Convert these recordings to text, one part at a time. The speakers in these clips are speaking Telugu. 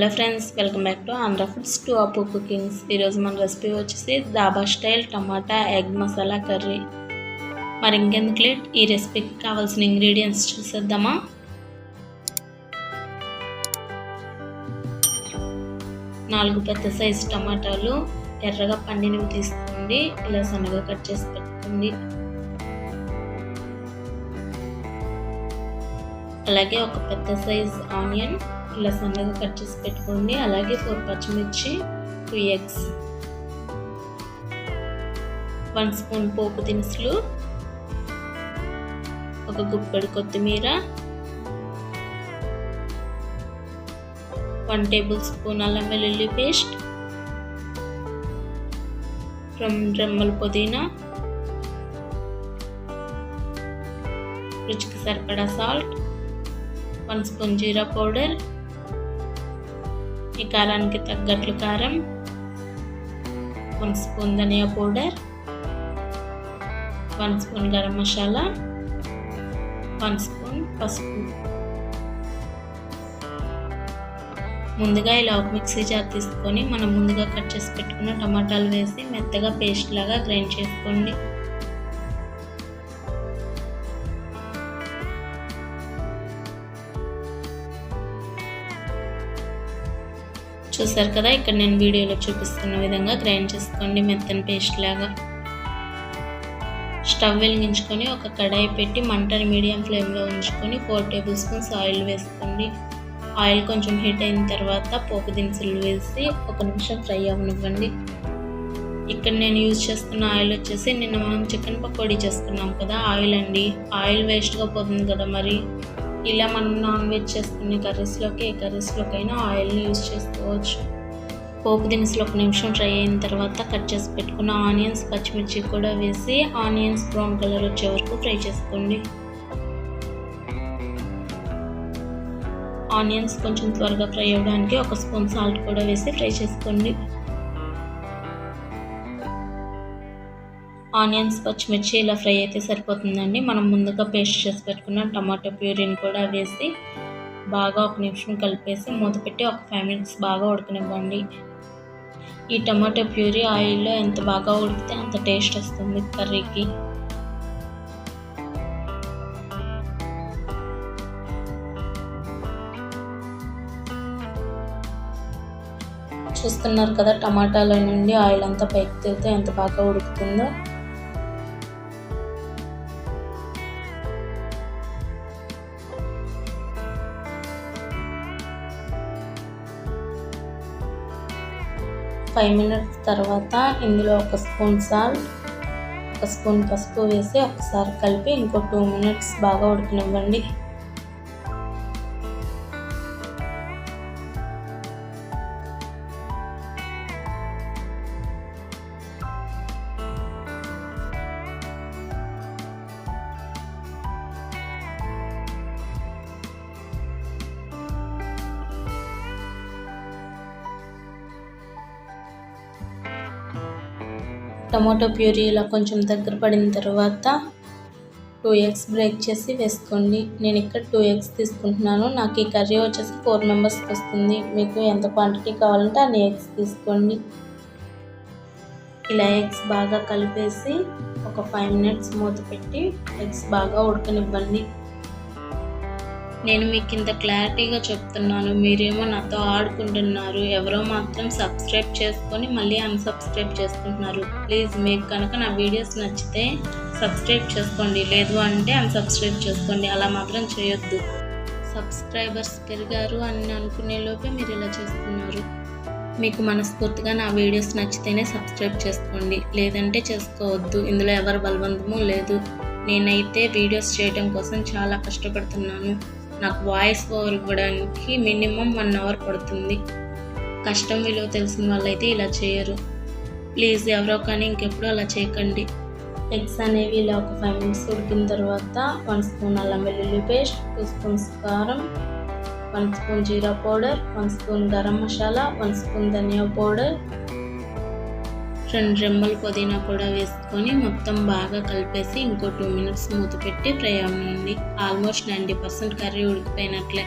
Hello friends welcome back to Andhra foods to Appu cookings. ఈరోజు మన రెసిపీ వచ్చేసి dhaba style tomato egg masala curry. మరి ఇంకెందుకు లేట్? ఈ రెసిపీకి కావాల్సిన ఇంగ్రీడియంట్స్ చూసేద్దామా? నాలుగు పెద్ద సైజు టమాటాలు ఎర్రగా పండినవి తీసుకోండి. ఇలా సన్నగా కట్ చేసి పెట్టుకోండి. అలాగే ఒక పెద్ద సైజ్ ఆనియన్ ఇలా సన్నగా కట్ చేసి పెట్టుకోండి. అలాగే ఫోర్ పచ్చిమిర్చి టూ ఎగ్స్ వన్ స్పూన్ పోపు దినుసులు ఒక గుప్పెడు కొత్తిమీర వన్ టేబుల్ స్పూన్ అల్లం వెల్లుల్లి పేస్ట్ రెండు రెమ్మల పుదీనా రుచికి సరిపడా salt one spoon jeera powder. ఈ కారానికి తగ్గట్లు కారం. One spoon dhaniya powder. One spoon garam masala. One spoon పసుపు. ముందుగా ఇలా ఒక మిక్సీ జార్ తీసుకొని మనం ముందుగా కట్ చేసి పెట్టుకున్న టమాటాలు వేసి మెత్తగా పేస్ట్ లాగా గ్రైండ్ చేసుకోండి. చూసారు కదా ఇక్కడ నేను వీడియోలో చూపిస్తున్న విధంగా గ్రైండ్ చేసుకోండి మెత్తని పేస్ట్ లాగా. స్టవ్ వెలిగించుకొని ఒక కడాయి పెట్టి మంటని మీడియం ఫ్లేమ్లో ఉంచుకొని ఫోర్ టేబుల్ స్పూన్స్ ఆయిల్ వేసుకోండి. ఆయిల్ కొంచెం హీట్ అయిన తర్వాత పోపు దినుసులు వేసి ఒక నిమిషం ఫ్రై అవ్వనివ్వండి ఇక్కడ నేను యూజ్ చేస్తున్న ఆయిల్ వచ్చేసి నిన్న మనం చికెన్ పకోడీ చేసుకున్నాం కదా ఆయిల్ అండి. ఆయిల్ వేస్ట్గా పోతుంది కదా మరి. ఇలా మనం నాన్ వెజ్ చేసుకునే కర్రీస్లోకి ఏ కర్రీస్లోకైనా ఆయిల్ని యూజ్ చేసుకోవచ్చు. పోపు దినుసులు ఒక నిమిషం ఫ్రై అయిన తర్వాత కట్ చేసి పెట్టుకున్న ఆనియన్స్ పచ్చిమిర్చి కూడా వేసి ఆనియన్స్ బ్రౌన్ కలర్ వచ్చే వరకు ఫ్రై చేసుకోండి. ఆనియన్స్ కొంచెం త్వరగా ఫ్రై అవ్వడానికి ఒక స్పూన్ సాల్ట్ కూడా వేసి ఫ్రై చేసుకోండి. ఆనియన్స్ పచ్చిమిర్చి ఇలా ఫ్రై అయితే సరిపోతుందండి. మనం ముందుగా పేస్ట్ చేసి పెట్టుకున్న టమాటో ప్యూరీని కూడా వేసి బాగా ఒక నిమిషం కలిపేసి మూత పెట్టి ఒక ఫైవ్ మినిట్స్ బాగా ఉడకనివ్వండి. ఈ టమాటో ప్యూరీ ఆయిల్లో ఎంత బాగా ఉడికితే అంత టేస్ట్ వస్తుంది కర్రీకి. చూస్తున్నారు కదా టమాటాలో నుండి ఆయిల్ అంతా పైకి తేలితే ఎంత బాగా ఉడుకుతుందో. ఫైవ్ మినిట్స్ తర్వాత ఇందులో ఒక స్పూన్ సాల్ట్ ఒక స్పూన్ పసుపు వేసి ఒకసారి కలిపి ఇంకో టూ మినిట్స్ బాగా ఉడికినివ్వండి. టమాటో ప్యూరీ ఇలా కొంచెం దగ్గర పడిన తర్వాత టూ ఎగ్స్ బ్రేక్ చేసి వేసుకోండి. నేను ఇక్కడ టూ ఎగ్స్ తీసుకుంటున్నాను. నాకు ఈ కర్రీ వచ్చేసి ఫోర్ మెంబర్స్కి వస్తుంది. మీకు ఎంత క్వాంటిటీ కావాలంటే అన్ని ఎగ్స్ తీసుకోండి. ఇలా ఎగ్స్ బాగా కలిపేసి ఒక ఫైవ్ మినిట్స్ మూత పెట్టి ఎగ్స్ బాగా ఉడకనివ్వండి. నేను మీకు ఇంత క్లారిటీగా చెప్తున్నాను. మీరేమో నాతో ఆడుకుంటున్నారు. ఎవరో మాత్రం సబ్స్క్రైబ్ చేసుకొని మళ్ళీ అన్సబ్స్క్రైబ్ చేసుకుంటున్నారు. ప్లీజ్ మీకు కనుక నా వీడియోస్ నచ్చితే సబ్స్క్రైబ్ చేసుకోండి. లేదు అంటే అన్సబ్స్క్రైబ్ చేసుకోండి. అలా మాత్రం చేయొద్దు. సబ్స్క్రైబర్స్ పెరిగారు అని అనుకునే లోపే మీరు ఇలా చేస్తున్నారు. మీకు మనస్ఫూర్తిగా నా వీడియోస్ నచ్చితేనే సబ్స్క్రైబ్ చేసుకోండి. లేదంటే చేసుకోవద్దు. ఇందులో ఎవరి బలవంతము లేదు. నేనైతే వీడియోస్ చేయడం కోసం చాలా కష్టపడుతున్నాను. నాకు వాయిస్ ఓవర్ ఇవ్వడానికి మినిమం వన్ అవర్ పడుతుంది. కష్టం విలువ తెలిసిన వాళ్ళైతే ఇలా చేయరు. ప్లీజ్ ఎవరో కానీ ఇంకెప్పుడు అలా చేయకండి. ఎగ్స్ అనేవి ఇలా ఒక ఫైవ్ మినిట్స్ ఉడికిన తర్వాత వన్ స్పూన్ అల్లం వెల్లుల్లి పేస్ట్ టూ స్పూన్స్ కారం one spoon jeera powder one spoon garam masala one spoon dhaniya powder రెండు రెమ్మలు పుదీనా కూడా వేసుకొని మొత్తం బాగా కలిపేసి ఇంకో టూ మినిట్స్ మూత పెట్టి ఫ్రై అవ్వండి ఆల్మోస్ట్ నైంటీ పర్సెంట్ కర్రీ ఉడికిపోయినట్లే.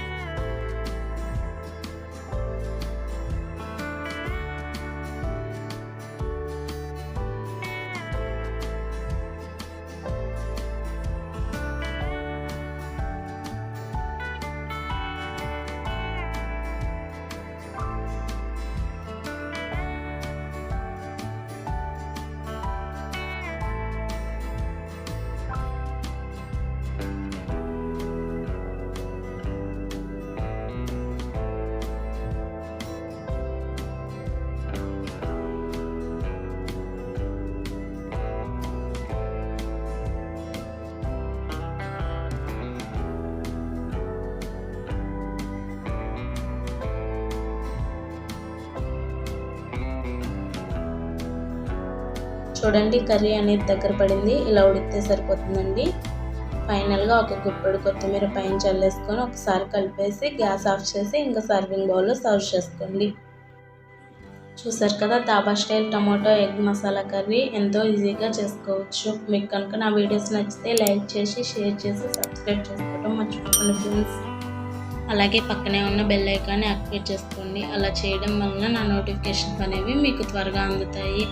చూడండి కర్రీ అనేది దగ్గర పడింది. ఇలా ఉడికితే సరిపోతుందండి. ఫైనల్గా ఒక గుప్పెడు కొత్తిమీర పైన చల్లేసుకొని ఒకసారి కలిపేసి గ్యాస్ ఆఫ్ చేసి ఇంకా సర్వింగ్ బౌల్లో సర్వ్ చేసుకోండి. చూసారు కదా dhaba style tomato egg masala curry ఎంతో ఈజీగా చేసుకోవచ్చు. మీకు కనుక నా వీడియోస్ నచ్చితే లైక్ చేసి షేర్ చేసి సబ్స్క్రైబ్ చేసుకోవడం మర్చిపోకండి ఫ్రెండ్స్. అలాగే పక్కనే ఉన్న బెల్ ఐకాన్ని యాక్టివేట్ చేసుకోండి. అలా చేయడం వలన నా నోటిఫికేషన్స్ అనేవి మీకు త్వరగా అందుతాయి.